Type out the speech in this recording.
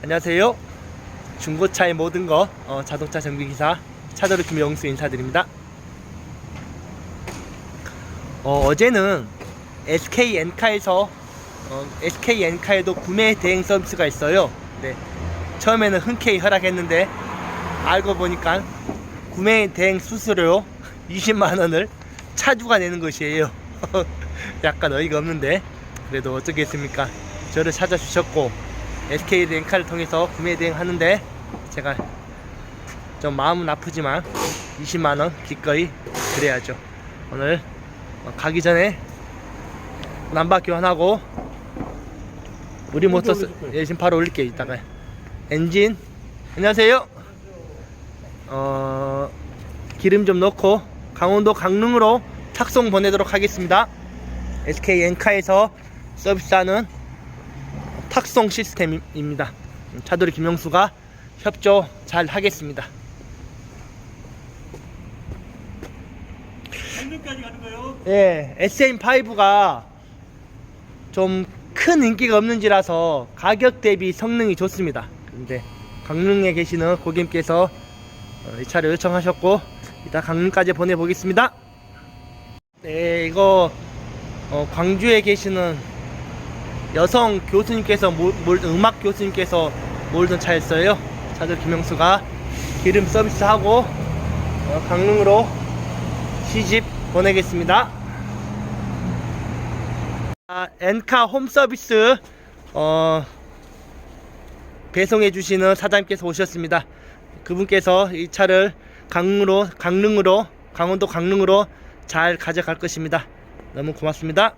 안녕하세요. 중고차의 모든 거 어, 자동차 정비기사 차도르 김영수 인사드립니다. 어, 어제는 SK 엔카에서 어, SK 엔카에도 구매 대행 서비스가 있어요. 네. 처음에는 흔쾌히 허락했는데 알고 보니까 구매 대행 수수료 20만 원을 차주가 내는 것이에요. 약간 어이가 없는데 그래도 어쩌겠습니까? 저를 찾아주셨고 SK 렌카를 통해서 구매 대행하는데 제가 좀 마음은 아프지만 20만 원 기꺼이 드려야죠. 오늘 어, 가기 전에 남바 교환하고 우리 모터스 예 지금 바로 올릴게요 이따가. 엔진 안녕하세요. 어 기름 좀 넣고 강원도 강릉으로 탁송 보내도록 하겠습니다. SK 엔카에서 서비스하는 탁송 시스템입니다 차돌이 김영수가 협조 잘 하겠습니다 강릉까지 가는 거요? 예, SM5가 좀 큰 인기가 없는지라서 가격 대비 성능이 좋습니다. 근데 강릉에 계시는 고객님께서 어, 이 차를 요청하셨고 이따 강릉까지 보내보겠습니다. 네, 이거 어, 광주에 계시는 여성 교수님께서 몰, 몰- 음악 교수님께서 몰던 차였어요. 차들 김영수가 기름 서비스하고 어, 강릉으로 시집 보내겠습니다. 아, 엔카 홈 서비스 어, 배송해 주시는 사장님께서 오셨습니다. 그분께서 이 차를 강릉으로 강릉으로 강원도 강릉으로 잘 가져갈 것입니다. 너무 고맙습니다.